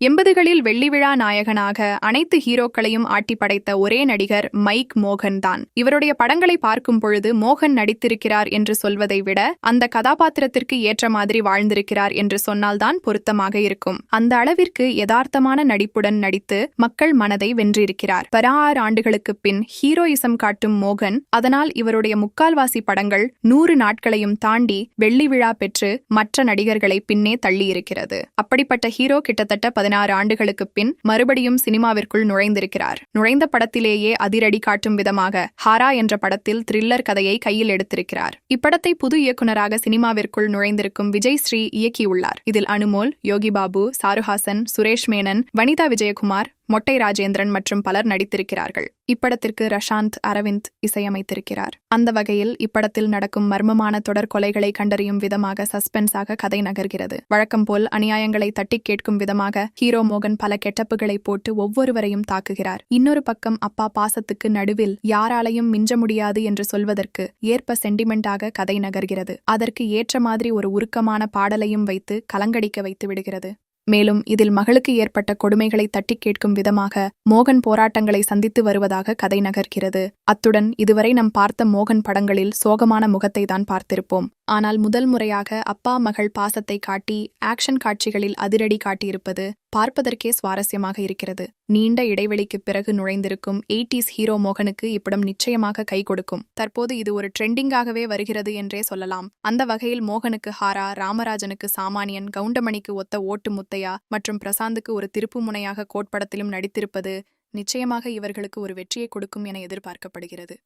எண்பதுகளில் வெள்ளி விழா நாயகனாக அனைத்து ஹீரோக்களையும் ஆட்டி படைத்த ஒரே நடிகர் மைக் மோகன் தான் இவருடைய படங்களை பார்க்கும் பொழுது மோகன் நடித்திருக்கிறார் என்று சொல்வதை விட அந்த கதாபாத்திரத்திற்கு ஏற்ற மாதிரி வாழ்ந்திருக்கிறார் என்று சொன்னால்தான் பொருத்தமாக இருக்கும். அந்த அளவிற்கு யதார்த்தமான நடிப்புடன் நடித்து மக்கள் மனதை வென்றிருக்கிறார். பதினாறு ஆண்டுகளுக்கு பின் ஹீரோயிசம் காட்டும் மோகன் அதனால் இவருடைய முக்கால்வாசி படங்கள் நூறு நாட்களையும் தாண்டி வெள்ளி விழா பெற்று மற்ற நடிகர்களை பின்னே தள்ளியிருக்கிறது. அப்படிப்பட்ட ஹீரோ கிட்டத்தட்ட பதினாறு ஆண்டுகளுக்கு பின் மறுபடியும் சினிமாவிற்குள் நுழைந்திருக்கிறார். நுழைந்த படத்திலேயே அதிரடி காட்டும் விதமாக ஹாரா என்ற படத்தில் த்ரில்லர் கதையை கையில் எடுத்திருக்கிறார். இப்படத்தை புது இயக்குனராக சினிமாவிற்குள் நுழைந்திருக்கும் விஜய் ஸ்ரீ இயக்கியுள்ளார். இதில் அனுமோல் யோகி பாபு சாருஹாசன் சுரேஷ் மேனன் வனிதா விஜயகுமார் மொட்டை ராஜேந்திரன் மற்றும் பலர் நடித்திருக்கிறார்கள். இப்படத்திற்கு ரஷாந்த் அரவிந்த் இசையமைத்திருக்கிறார். அந்த வகையில் இப்படத்தில் நடக்கும் மர்மமான தொடர் கொலைகளை கண்டறியும் விதமாக சஸ்பென்ஸாக கதை நகர்கிறது. வழக்கம் போல் அநியாயங்களை தட்டி கேட்கும் விதமாக ஹீரோ மோகன் பல கெட்டப்புகளை போட்டு ஒவ்வொருவரையும் தாக்குகிறார். இன்னொரு பக்கம் அப்பா பாசத்துக்கு நடுவில் யாராலையும் மிஞ்ச முடியாது என்று சொல்வதற்கு ஏற்ப சென்டிமெண்டாக கதை நகர்கிறது. அதற்கு ஏற்ற மாதிரி ஒரு உருக்கமான பாடலையும் வைத்து கலங்கடிக்க வைத்து விடுகிறது. மேலும் இதில் மகளுக்கு ஏற்பட்ட கொடுமைகளை தட்டிக் கேட்கும் விதமாக மோகன் போராட்டங்களை சந்தித்து வருவதாக கதை நகர்கிறது. அத்துடன் இதுவரை நாம் பார்த்த மோகன் படங்களில் சோகமான முகத்தை தான் பார்த்திருப்போம். ஆனால் முதல் முறையாக அப்பா மகள் பாசத்தை காட்டி ஆக்ஷன் காட்சிகளில் அதிரடி காட்டியிருப்பது பார்ப்பதற்கே சுவாரஸ்யமாக இருக்கிறது. நீண்ட இடைவெளிக்குப் பிறகு நுழைந்திருக்கும் எயிட்டிஸ் ஹீரோ மோகனுக்கு இப்படம் நிச்சயமாக கை கொடுக்கும். தற்போது இது ஒரு ட்ரெண்டிங்காகவே வருகிறது என்றே சொல்லலாம். அந்த வகையில் மோகனுக்கு ஹாரா ராமராஜனுக்கு சாமானியன் கவுண்டமணிக்கு ஒத்த ஓட்டு முத்தையா மற்றும் பிரசாந்துக்கு ஒரு திருப்பு முனையாக கோட்படத்திலும் நடித்திருப்பது நிச்சயமாக இவர்களுக்கு ஒரு வெற்றியை கொடுக்கும் என எதிர்பார்க்கப்படுகிறது.